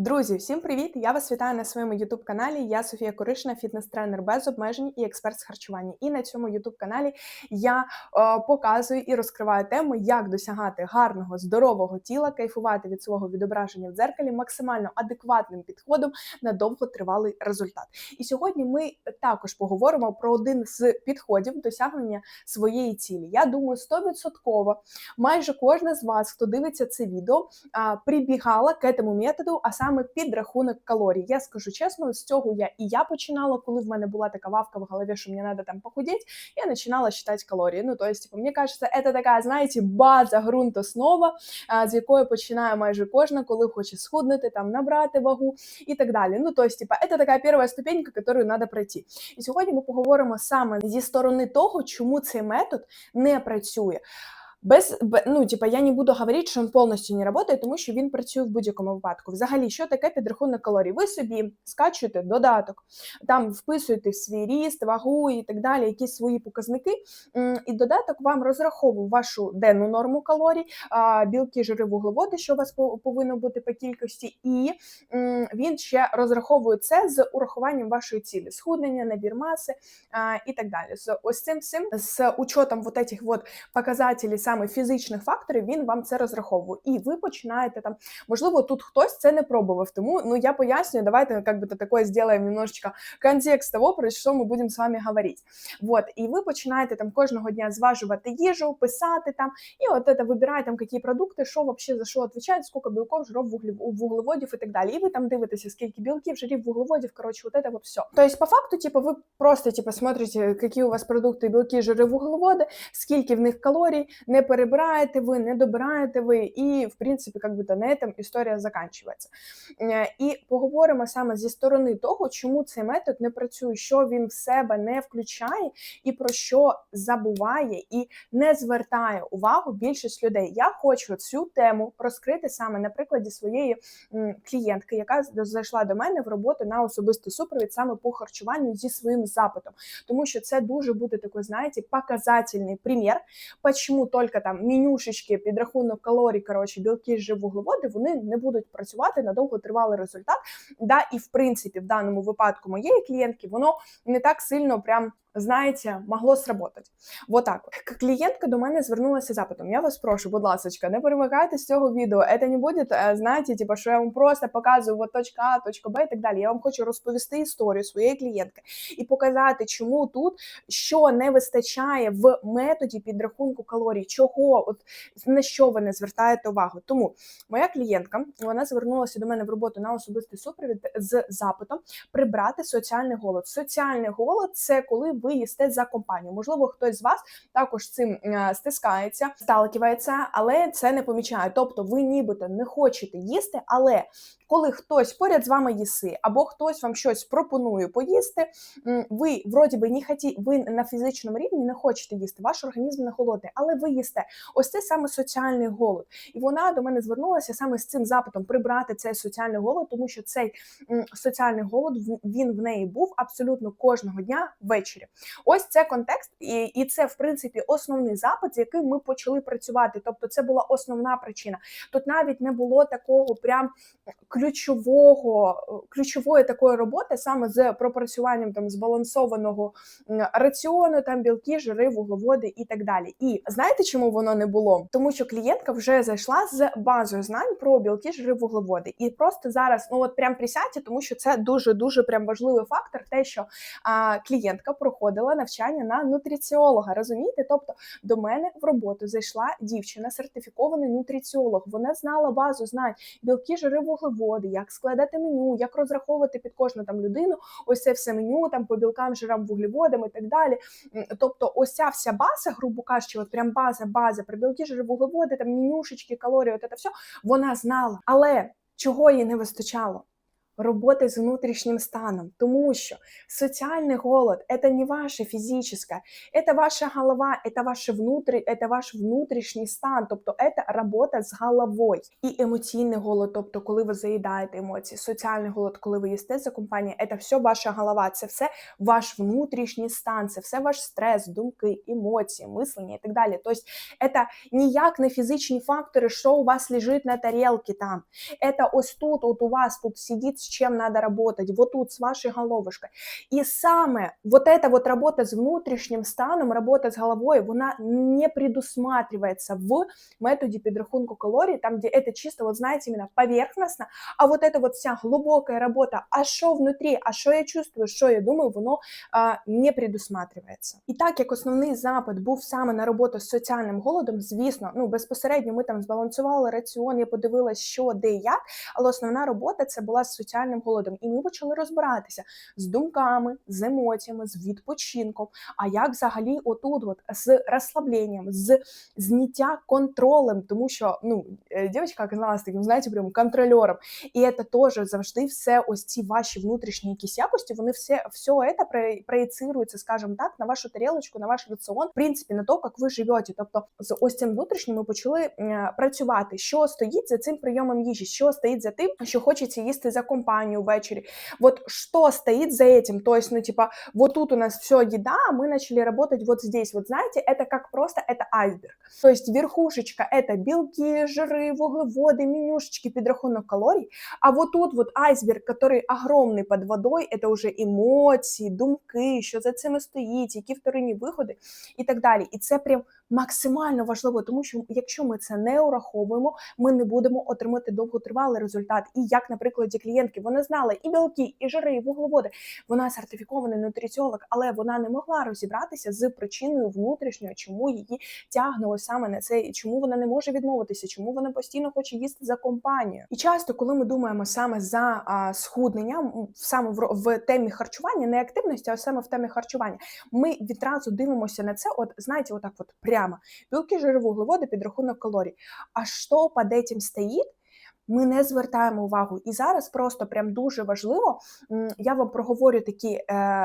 Друзі, всім привіт! Я вас вітаю на своєму youtube каналі. Я Софія Коришна, фітнес-тренер без обмежень і експерт з харчування. І на цьому youtube каналі я е, показую і розкриваю тему, як досягати гарного, здорового тіла, кайфувати від свого відображення в дзеркалі, максимально адекватним підходом на довготривалий результат. І сьогодні ми також поговоримо про один з підходів досягнення своєї цілі. Я думаю, 100% майже кожна з вас, хто дивиться це відео, прибігала к этому методу, а саме підрахунок калорій. Я скажу чесно, з цього я і я починала, коли в мене була така вавка в голові, що мені треба там похудеть, я починала считать калорії. Ну, то есть, типу, мені кажется, це така, знаєте, база, ґрунт, основа, з якої починає майже кожна, коли хоче схуднути, там набрати вагу і так далі. Ну, то есть, типа, це така перша ступенька, яку треба пройти. І сьогодні ми поговоримо саме зі сторони того, чому цей метод не працює. Без ну, типа, я не буду говорити, що він повністю не працює, тому що він працює в будь-якому випадку. Взагалі, що таке підрахунок калорій? Ви собі скачуєте додаток, там вписуєте свій ріст, вагу і так далі, якісь свої показники. І додаток вам розраховує вашу денну норму калорій, білки, жири, вуглеводи, що у вас повинно бути по кількості, і він ще розраховує це з урахуванням вашої цілі, схуднення, набір маси і так далі. З ось цим всім з учетом вот этих вот показателів саме фізичних факторів, він вам це розраховує. І ви починаєте там, можливо, тут хтось це не пробував. Тому ну я пояснюю, давайте как бы то такое сделаем немножечко контекст того, про що ми будемо з вами говорити. Вот, і ви починаєте там кожного дня зважувати їжу, писати там, і от это вибираєте там, які продукти, що вообще за що відповідають, скільки білков, жиров, вуглів, вуглеводів і так далі. І ви там дивитеся, скільки білків, жирів, вуглеводів, коротше, вот это вот все. Тобто, по факту, типу, ви просто типу, смотрите, які у вас продукти, білки, жири, вуглеводи, скільки в них калорій, не перебираєте ви, не добираєте ви, і в принципі, як би то на этом історія закінчується. Е, І поговоримо саме зі сторони того, чому цей метод не працює, що він в себе не включає, і про що забуває і не звертає увагу більшість людей. Я хочу цю тему розкрити саме на прикладі своєї клієнтки, яка зайшла до мене в роботу на особистий супровід саме по харчуванню зі своїм запитом, тому що це дуже буде такий, знаєте, показательний примір, почему только там менюшечки, підрахунок калорій, коротше, білки, жив, вуглеводи, вони не будуть працювати на довготривалий результат. Да, і в принципі, в даному випадку моєї клієнтки, воно не так сильно прям. Знаєте, могло сработати. Вот так. Клієнтка до мене звернулася запитом. Я вас прошу, будь ласка, не перемикайте з цього відео. Це не буде, е, знаєте, типу, що я вам просто показую от точка А, точка Б і так далі. Я вам хочу розповісти історію своєї клієнтки і показати, чому тут що не вистачає в методі підрахунку калорій, чого, от на що ви не звертаєте увагу. Тому моя клієнтка вона звернулася до мене в роботу на особистий супровід з запитом прибрати соціальний голод. Соціальний голод це коли ви їсте за компанію. Можливо, хтось з вас також цим е, стискається, сталкивається, але це не помічає. Тобто, ви нібито не хочете їсти, але коли хтось поряд з вами їси, або хтось вам щось пропонує поїсти, ви вроді би не хаті, ви на фізичному рівні не хочете їсти, ваш організм не холодний, але ви їсте. Ось це саме соціальний голод. І вона до мене звернулася саме з цим запитом прибрати цей соціальний голод, тому що цей соціальний голод він в неї був абсолютно кожного дня ввечері. Ось це контекст, і, і це в принципі основний запит, з яким ми почали працювати. Тобто, це була основна причина. Тут навіть не було такого прям ключового, е, ключової такої роботи саме з пропрацюванням там збалансованого раціону, там білки, жири, вуглеводи і так далі. І знаєте, чому воно не було? Тому що клієнтка вже зайшла з базою знань про білки, жири, вуглеводи. І просто зараз, ну от прям присядьте, тому що це дуже дуже прям важливий фактор, те, що а, клієнтка проходила навчання на нутриціолога. Розумієте? Тобто до мене в роботу зайшла дівчина, сертифікований нутриціолог. Вона знала базу знань білки, жири, вуглеводи, як складати меню, як розраховувати під кожну там людину. Ось це все меню там по білкам, жирам, вуглеводам і так далі. Тобто, ось ця вся база, грубо кажучи, от прям база, база про білки, жири, вуглеводи, там менюшечки, калорії, от це все, вона знала. Але чого їй не вистачало? Роботи з внутрішнім станом, тому що соціальний голод це не ваше фізичне, це ваша голова, це ваше внутрі, це ваш внутрішній стан, тобто це робота з головою. І емоційний голод, тобто коли ви заїдаєте емоції, соціальний голод, коли ви їсте за компанію, це все ваша голова, це все ваш внутрішній стан, це все ваш стрес, думки, емоції, мислення і так далі. Тобто це ніяк не фізичні фактори, що у вас лежить на тарілці там. Это ось тут, от у вас тут сидит, с чем надо работать, вот тут, с вашей головушкой. И самое, вот эта вот работа с внутрішнім станом, работа с головой, вона не предусматривается в методі підрахунку калорій, там, где это чисто, вот знаете, именно поверхностно, а вот эта вот вся глубокая работа, а що внутрі, а що я чувствую, що я думаю, воно а, не предусматривається. І так як основний запит був саме на роботу з соціальним голодом, звісно, ну безпосередньо ми там збалансували раціон, я подивилась, що де і як, але основна робота це була з соціальним голодом. І ми почали розбиратися з думками, з емоціями, з відпочинком. А як взагалі отут, от з розслабленням, з зняття контролем, тому що ну е, дівчинка оказалась таким, знаєте, прям контрольором. І це теж завжди все, ось ці ваші внутрішні якісь якості, вони все все це скажімо так, на вашу тарілочку, на ваш раціон, в принципі, на то, як ви живете. Тобто, з ось цим внутрішнім ми почали е, працювати, що стоїть за цим прийомом їжі, що стоїть за тим, що хочеться їсти за компанію ввечері. Вот что стоит за этим? То есть, ну, типа, вот тут у нас все еда, а мы начали работать вот здесь. Вот знаете, это как просто, это айсберг. То есть верхушечка — это белки, жиры, углеводы, менюшечки, підрахунок калорий. А вот тут вот айсберг, который огромный под водой, это уже емоції, думки, що за цим стоїть, які вторинні виходи і так далі. І це прям максимально важливо, тому що якщо ми це не ураховуємо, ми не будемо отримати довготривалий результат. І як, наприклад, клієнтки, вона знала і білки, і жири, і вуглеводи. Вона сертифікований нутриціолог, але вона не могла розібратися з причиною внутрішньої, чому її тягнуло саме на це, і чому вона не може відмовитися, чому вона постійно хоче їсти за компанію. І часто, коли ми думаємо саме за а, схуднення, саме в, в темі харчування, не активності, а саме в темі харчування, ми відразу дивимося на це. От знаєте, отак, от прямо білки, жири, вуглеводи, підрахунок калорий. А что под этим стоїть? Ми не звертаємо увагу. І зараз просто прям дуже важливо. Я вам проговорю такі е,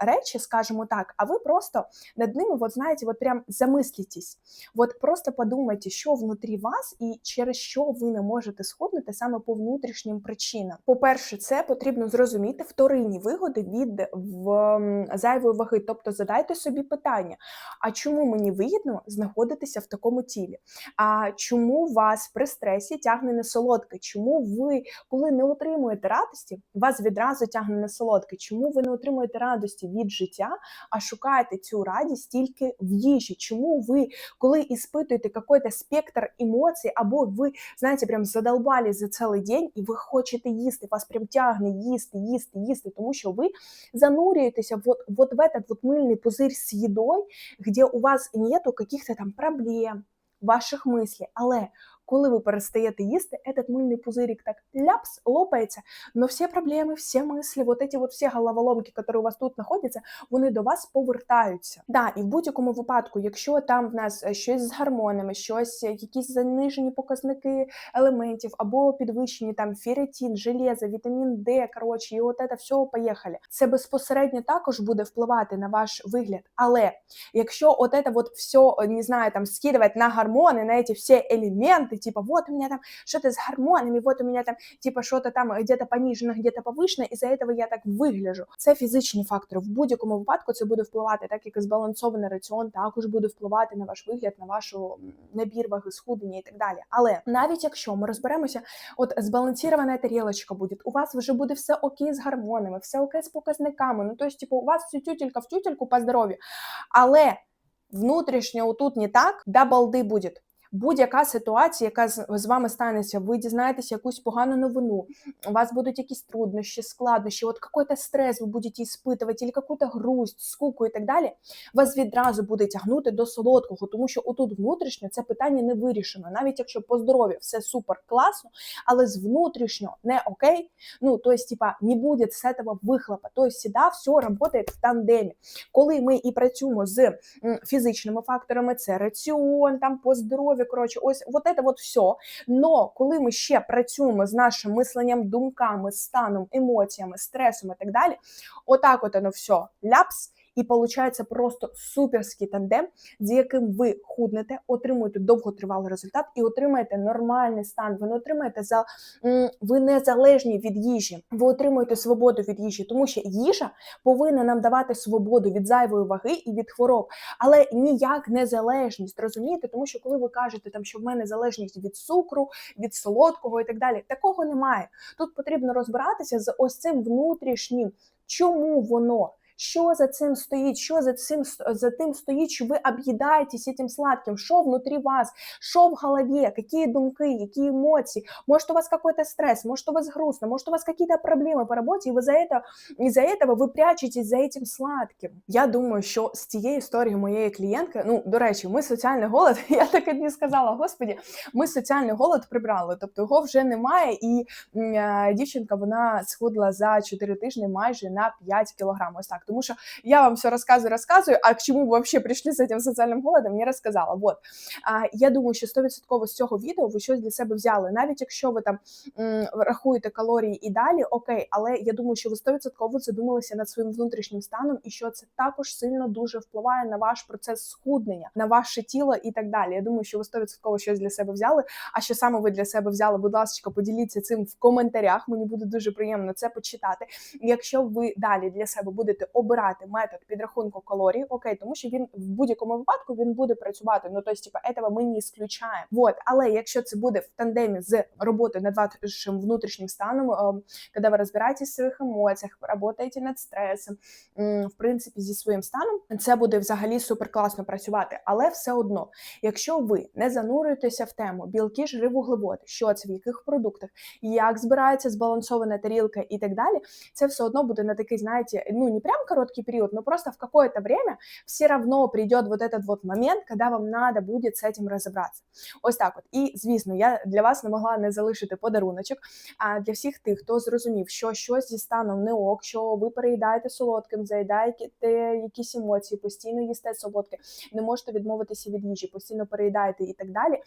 речі, скажімо так, а ви просто над ними, от знаєте, от прям замислітесь. От просто подумайте, що внутрі вас і через що ви не можете сходити саме по внутрішнім причинам. По-перше, це потрібно зрозуміти вторинні вигоди від в, зайвої ваги. Тобто задайте собі питання: а чому мені вигідно знаходитися в такому тілі? А чому вас при стресі тягне на солодке? Чому чому ви, коли не отримуєте радості, вас відразу тягне на солодке? Чому ви не отримуєте радості від життя, а шукаєте цю радість тільки в їжі? Чому ви, коли іспитуєте якийсь спектр емоцій, або ви, знаєте, прям задолбали за цілий день, і ви хочете їсти, вас прям тягне їсти, їсти, їсти, тому що ви занурюєтеся вот, вот в этот вот мильний пузир з їдою, де у вас нету каких-то там проблем, ваших мислей, але коли ви перестаєте їсти, этот мильний пузирик так ляпс, лопається, но всі проблеми, всі мислі, вот эти вот всі головоломки, які у вас тут знаходяться, вони до вас повертаються. Да, і в будь-якому випадку, якщо там в нас е, щось з гормонами, щось, е, якісь занижені показники елементів, або підвищені там феретин, железо, вітамін Д, коротше, і от це все поїхали. Це безпосередньо також буде впливати на ваш вигляд. Але якщо от це вот все, не знаю, там скидувати на гормони, на ці всі елементи, ты типа, вот у меня там что-то с гормонами, вот у меня там типа что-то там где-то понижено, где-то повишено, і за этого я так вигляжу. Це фізичні фактори. В будь-якому випадку це буде впливати, так як і збалансований раціон також буде впливати на ваш вигляд, на вашу набір ваги, схудення і так далі. Але навіть якщо ми розберемося, от збалансована тарілочка буде, у вас вже буде все окей з гормонами, все окей з показниками. Ну тобто, типу, у вас все тютелька в тютельку по здоров'ю. Але внутрішньо тут не так, да балди буде будь-яка ситуація, яка з вами станеться, ви дізнаєтеся якусь погану новину, у вас будуть якісь труднощі, складнощі, от якийсь стрес ви будете іспитувати, або якусь грусть, скуку і так далі, вас відразу буде тягнути до солодкого, тому що отут внутрішньо це питання не вирішено. Навіть якщо по здоров'ю все супер класно, але з внутрішньо не окей, ну то есть, типа, не буде з цього вихлопа. Тобто, всегда все працює в тандемі. Коли ми і працюємо з фізичними факторами, це раціон, там по здоров'ю, здоров'я. Коротше, ось вот это вот все. Но коли ми ще працюємо з нашим мисленням, думками, станом, емоціями, стресом і так далі, отак от воно все ляпс. І виходить просто суперський тандем, з яким ви худнете, отримуєте довготривалий результат і отримаєте нормальний стан. Ви не отримаєте за ви незалежні від їжі, ви отримуєте свободу від їжі, тому що їжа повинна нам давати свободу від зайвої ваги і від хвороб, але ніяк не залежність. Розумієте, тому що коли ви кажете, там що в мене залежність від цукру, від солодкого і так далі, такого немає. Тут потрібно розбиратися з ось цим внутрішнім, чому воно. Що за цим стоїть? Що за цим за тим стоїть, що ви об'їдаєтесь цим сладким? Що внутрі вас? Що в голові? Які думки, які емоції? Может, у вас какой-то стресс, может, у вас грустно, может, у вас какие-то проблемы по работе, и вы за это, из-за этого ви прячетесь за этим сладким. Я думаю, що з цієї історії моєї клієнтки, ну, до речі, ми соціальний голод, я так і не сказала, господі, ми соціальний голод прибрали, тобто його вже немає, і е, дівчинка вона схудла за 4 тижні майже на 5 кілограм. Ось так. Тому що я вам все рассказываю, рассказываю, а к чому ви вообще прийшли з цим соціальним голодом, не розказала. Вот. А, я думаю, що 100% з цього відео ви щось для себе взяли. Навіть якщо ви там м, рахуєте калорії і далі, окей, але я думаю, що ви 100% задумалися над своїм внутрішнім станом, і що це також сильно дуже впливає на ваш процес схуднення, на ваше тіло і так далі. Я думаю, що ви 100% щось для себе взяли. А що саме ви для себе взяли? Будь ласка, поділіться цим в коментарях. Мені буде дуже приємно це почитати. Якщо ви далі для себе будете обирати метод підрахунку калорій, окей, тому що він в будь-якому випадку він буде працювати. Ну тобто, типа, этого ми не ісключаємо. Вот. Але якщо це буде в тандемі з роботою над вашим внутрішнім станом, ем, коли ви розбираєтесь в своїх емоціях, працюєте над стресом, в принципі, зі своїм станом, це буде взагалі супер класно працювати. Але все одно, якщо ви не занурюєтеся в тему білки, жири, вуглеводи, що це в яких продуктах, як збирається збалансована тарілка і так далі, це все одно буде на такий, знаєте, ну не прям короткий период, но просто в какое-то время все равно придет вот этот вот момент, когда вам надо будет з цим розібратися. Ось так от. І, звісно, я для вас не могла не залишити подаруночок. А для всіх тих, хто зрозумів, що щось зі станом не ок, що ви переїдаєте солодким, заїдаєте якісь емоції, постійно їсте солодке, не можете відмовитися від їжі, постійно переїдаєте і так далі.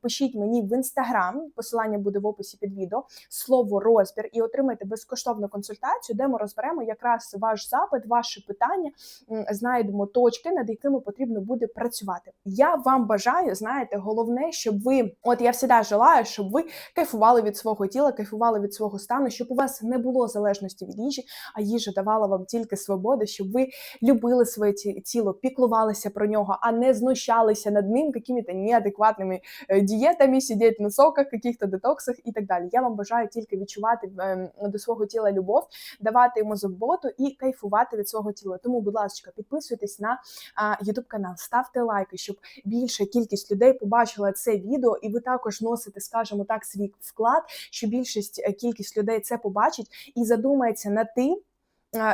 Пишіть мені в інстаграм, посилання буде в описі під відео, слово розбір і отримайте безкоштовну консультацію, де ми розберемо якраз ваш запит, ваше питання, знайдемо точки, над якими потрібно буде працювати. Я вам бажаю, знаєте, головне, щоб ви, от я завжди желаю, щоб ви кайфували від свого тіла, кайфували від свого стану, щоб у вас не було залежності від їжі, а їжа давала вам тільки свободу, щоб ви любили своє тіло, піклувалися про нього, а не знущалися над ним якими-то неадекватними е, дієтами, сидіти на соках, каких-то детоксах і так далі. Я вам бажаю тільки відчувати ем, до свого тіла любов, давати йому заботу і кайфувати від свого тіла. Тому, будь ласка, підписуйтесь на YouTube канал, ставте лайки, щоб більша кількість людей побачила це відео, і ви також носите, скажімо так, свій вклад, що більшість е, кількість людей це побачить і задумається над тим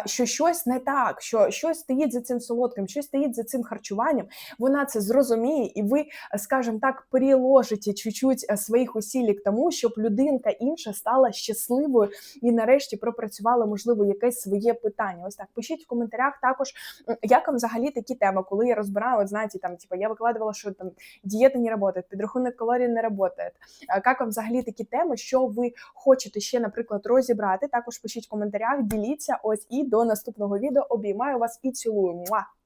що щось не так, що щось стоїть за цим солодким, щось стоїть за цим харчуванням, вона це зрозуміє, і ви, скажімо так, переложите чуть-чуть е, своїх усіль к тому, щоб людинка інша стала щасливою і нарешті пропрацювала, можливо, якесь своє питання. Ось так пишіть в коментарях також, як вам взагалі такі теми, коли я розбираю, от знаєте, там типу, я викладувала, що там дієта не працює, підрахунок калорій не працює. Як вам взагалі такі теми, що ви хочете ще, наприклад, розібрати? Також пишіть в коментарях, діліться ось і до наступного відео. Обіймаю вас і цілую. Муа!